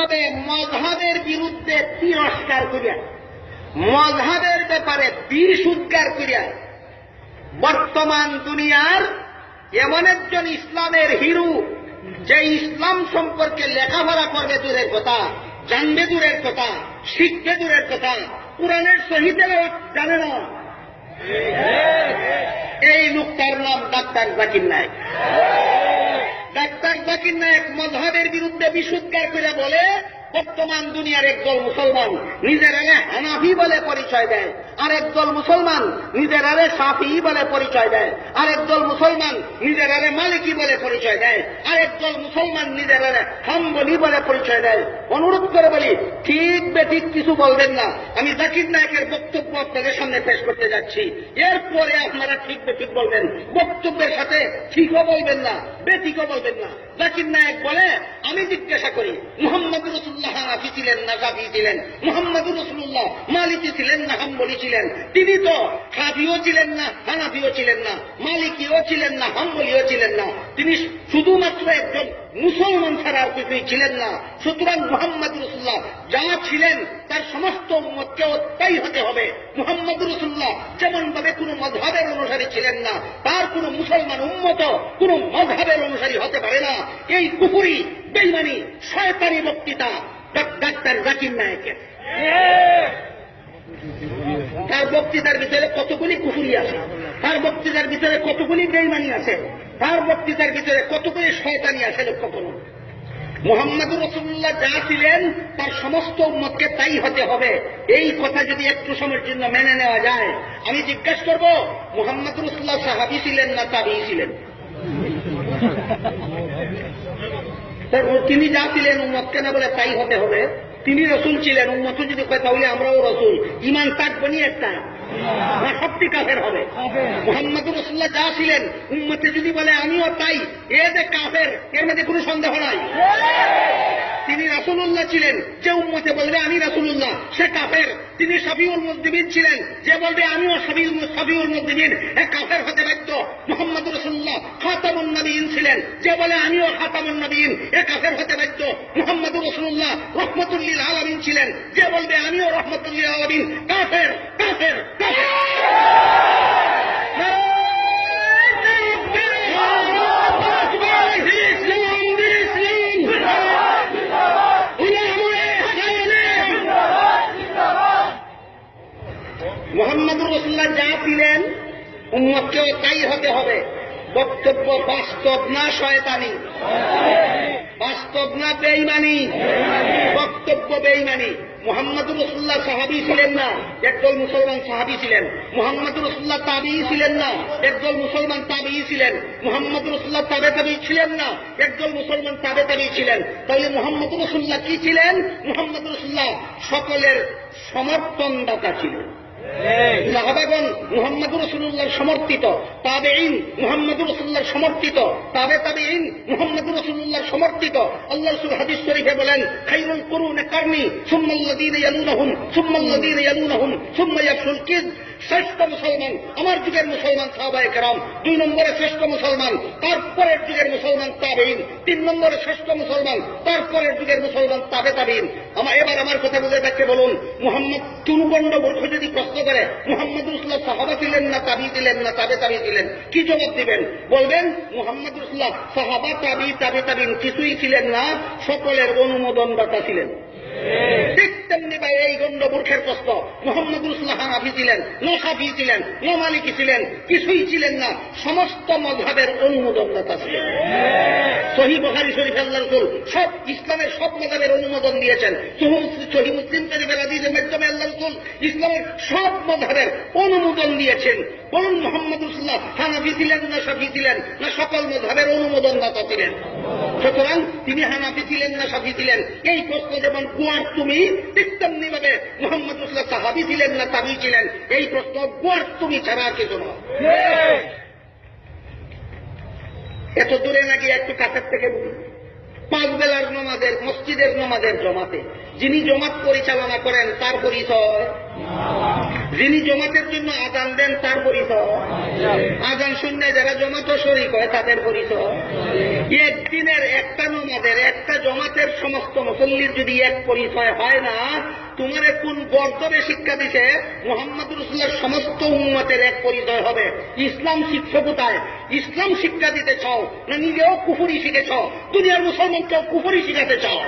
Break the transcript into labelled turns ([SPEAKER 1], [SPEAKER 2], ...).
[SPEAKER 1] তবে মজহাবের বিরুদ্ধে তিরস্কার করিয়া, মজহাবের ব্যাপারে বিষ উদ্গার করিয়া, বর্তমান দুনিয়ার এমন একজন ইসলামের হিরু, যে ইসলাম সম্পর্কে লেখাপড়া করবে দূরের কথা, জানবে দূরের কথা, শিখবে দূরের কথা, কোরআনের সহিতেও জানে না। এই লোকটার নাম ডাক্তার জাকির নায়ক। ডাক্তার জাকির নায়ক মজহাবের বিরুদ্ধে বিশুদ্ধার করে বলে, বর্তমান দুনিয়ার একদল মুসলমান নিজের আগে হানাফি বলে পরিচয় দেয় আর একদল মুসলমান নিজের আরে সাফি বলে পরিচয় দেয় আর একদল মুসলমান নিজের আরে মালিকি বলে পরিচয় দেয়। আর একদল মুসলমান নিজের হাম্বলি বলে পরিচয় দেয়। অনুরোধ করে বলি, ঠিক বেঠিক কিছু বলবেন না। আমি জাকির নায়কের বক্তব্য আপনাদের সামনে পেশ করতে যাচ্ছি। এরপরে আপনারা ঠিক বেঠিক বলবেন। বক্তব্যের সাথে ঠিকও বলবেন না, বেঠিকও বলবেন না। জাকির নায়ক বলে, আমি জিজ্ঞাসা করি, মোহাম্মদ রসুল্লাহ হানাফি ছিলেন না সাফি ছিলেন? মোহাম্মদ রসুল্লাহ মালিকি ছিলেন না হাম্বলি ছিলেন? তিনি তো সাফিও ছিলেন না, হানাফিও ছিলেন না, মালিকিও ছিলেন না, হাম্বলিও ছিলেন না। তিনি শুধুমাত্র একজন মুসলমান ছাড়া আর কিছুই ছিলেন না। সুতরাং মোহাম্মদ রসুল্লাহ যা ছিলেন তার সমস্ত উম্মতকেও তাই হতে হবে। মোহাম্মদ রসুল্লাহ যেমন ভাবে কোন মজহাবের অনুসারী ছিলেন না তার কোন মুসলমান উম্মত কোন মজহাবের অনুসারী হতে পারে না। এই কুপুরি বেইমানি শয়তানি বক্তৃতা ডাক্তার জাকির নায়কের। তার বক্তৃতার ভিতরে কতগুলি কুকুরি আছে? তার বক্তৃতার ভিতরে কতগুলি বেইমানি আছে? তার বক্তৃতার ভিতরে কতগুলি শয়তানি আছে লক্ষ্য করুন। মোহাম্মদ রসুল্লাহ যা ছিলেন, তার সমস্ত উম্মতকে তাই হতে হবে। এই কথা যদি একটু সময়ের জন্য মেনে নেওয়া যায়, আমি জিজ্ঞাসা করব মোহাম্মদ রসুল্লাহ সাহাবি ছিলেন না তাবি ছিলেন? তিনি যা ছিলেন উম্মতকে না বলে তাই হতে হবে। তিনি রসুল ছিলেন উম্মত যদি কয় তাহলে আমরাও রসুল। ইমান থাকবে নি একটা। না সত্যি কাফের হবে। মোহাম্মদ রসুল্লাহ যা ছিলেন উম্মতে যদি বলে আমিও তাই এ যে কাফের এর মধ্যে কোনো সন্দেহ নাই। তিনি রাসুল্লাহ ছিলেন। যে উম্মতে বলবে, আমি রাসুল্লাহ সে কাফের। তিনি শফিউল মুদ্দিবিন ছিলেন। যে বলবে, আমিও শফিউল শফিউল মুদ্দিবিন এ কাফের হতে বাধ্য। মোহাম্মদ রসুল্লাহ খাতামুন নবীন ছিলেন। যে বলে, আমিও খাতামুন নবীন। এ কাফের হতে বাধ্য। মোহাম্মদ রসুল্লাহ রহমতুল্লিল আলমিন ছিলেন। যে বলবে, আমিও রহমতুল্লিল আলমিন। কাফের কাফের কাফের। মোহাম্মদুর রসুল্লাহ যা ছিলেন উম্মতকেও তাই হতে হবে। বক্তব্য বাস্তব না শয়তানি। বাস্তব না বেইমানি বক্তব্য বেইমানি মোহাম্মদুর রসুল্লাহ সাহাবি ছিলেন না, একদল মুসলমান সাহাবি ছিলেন। মোহাম্মদুর রসুল্লাহ তাবি ছিলেন না, একদল মুসলমান তাবি ছিলেন। মোহাম্মদ রসুল্লাহ তাবে তাবি ছিলেন না, একদল মুসলমান তাবে তাবি ছিলেন। তাহলে মোহাম্মদ রসুল্লাহ কি ছিলেন? মোহাম্মদ রসুল্লাহ সকলের সমর্থনদাতা ছিলেন। সাহাবাগণ মোহাম্মদ রসুল্লাহর সমর্থিত তাবে ইন মোহাম্মদ রসুল্লাহর সমর্থিত, তাবে তাবে ইন মোহাম্মদ রসুল্লাহর সমর্থিত। আল্লাহ রসুল হাদিস শরীফে বলেন, খাইরুল করুন কারণি সুম্মাল্লাদিন ইয়ালুনহুম সুম্মাল্লাদিন ইয়ালুনহুম, সুম্মা ইয়াফসুল শ্রেষ্ঠ মুসলমান, আমার যুগের মুসলমান সাহাবায়ে কেরাম, দুই নম্বরে শ্রেষ্ঠ মুসলমান, তারপরের যুগের মুসলমান তাবেইন তিন নম্বরে শ্রেষ্ঠ মুসলমান, তারপরের যুগের মুসলমান তাবে তাবিন আমার এবার আমার কথা বুঝে থাকতে বলুন, মোহাম্মদ তুনুগণ্ড মূর্খ যদি প্রশ্ন করে মোহাম্মদ রসুল্লাহ সাহাবা ছিলেন না তাবি দিলেন না তাবে তাবি ছিলেন, কি জবাব দিবেন? বলবেন মোহাম্মদ রসুল্লাহ সাহাবা, তাবি, তাবে তাবিন কিছুই ছিলেন না, সকলের অনুমোদনদাতা ছিলেন। তেমনি ভাই এই গণ্ড মূর্খের প্রশ্ন। মোহাম্মদ রসুল্লাহ হানাফি ছিলেন না সাফি ছিলেন না মালিকি ছিলেন, কিছুই ছিলেন না। সমস্ত মজহাবের অনুমোদনদাতা ছিলেন। সহি বখারি শরীফ আল্লাহ রসুল সব ইসলামের সব মজাবের অনুমোদন দিয়েছেন। সহি মুসলিম শরীফের আদিজের মাধ্যমে আল্লাহ রসুল ইসলামের সব মজাবের অনুমোদন দিয়েছেন। বলুন মোহাম্মদ রসুল্লাহ হানাফি ছিলেন না সাফি ছিলেন, না সকল মজাবের অনুমোদন দাতা ছিলেন। সুতরাং তিনি হানাফি ছিলেন না সাফি ছিলেন? এই প্রশ্ন যেমন কুয়ার তুমি ঠিক তেমনি ভাবে মোহাম্মদ রসুল্লাহ সাহাবি ছিলেন না তাবি ছিলেন। এই প্রশ্ন কুয়ার তুমি ছাড়া কে কিছু নয়। এত দূরে নাকি একটু কাছের থেকে বলি। পাঁচ বেলার নমাজের, মসজিদের নমাজের জমাতে। যিনি জমাত পরিচালনা করেন, তার পরিচয়? যিনি জমাতের জন্য আজান দেন, তার পরিচয়? আদান শূন্য যারা জমাত শরিক হয়, তাদের পরিচয়? একদিনের একটা নমাজের, একটা জমাতের সমস্ত মুসল্লির যদি এক পরিচয় হয় না তোমার কোন গর্দবে শিক্ষা দিছে? মোহাম্মদ রসুল্লার সমস্ত উন্মতের এক পরিচয় হবে। ইসলাম শিক্ষা কোথায়? ইসলাম শিক্ষা দিতে চাও না নিজেও কুফুরি শিখেছ? দুনিয়ার মুসলমানকেও কুফুরি শিখাতে চাও?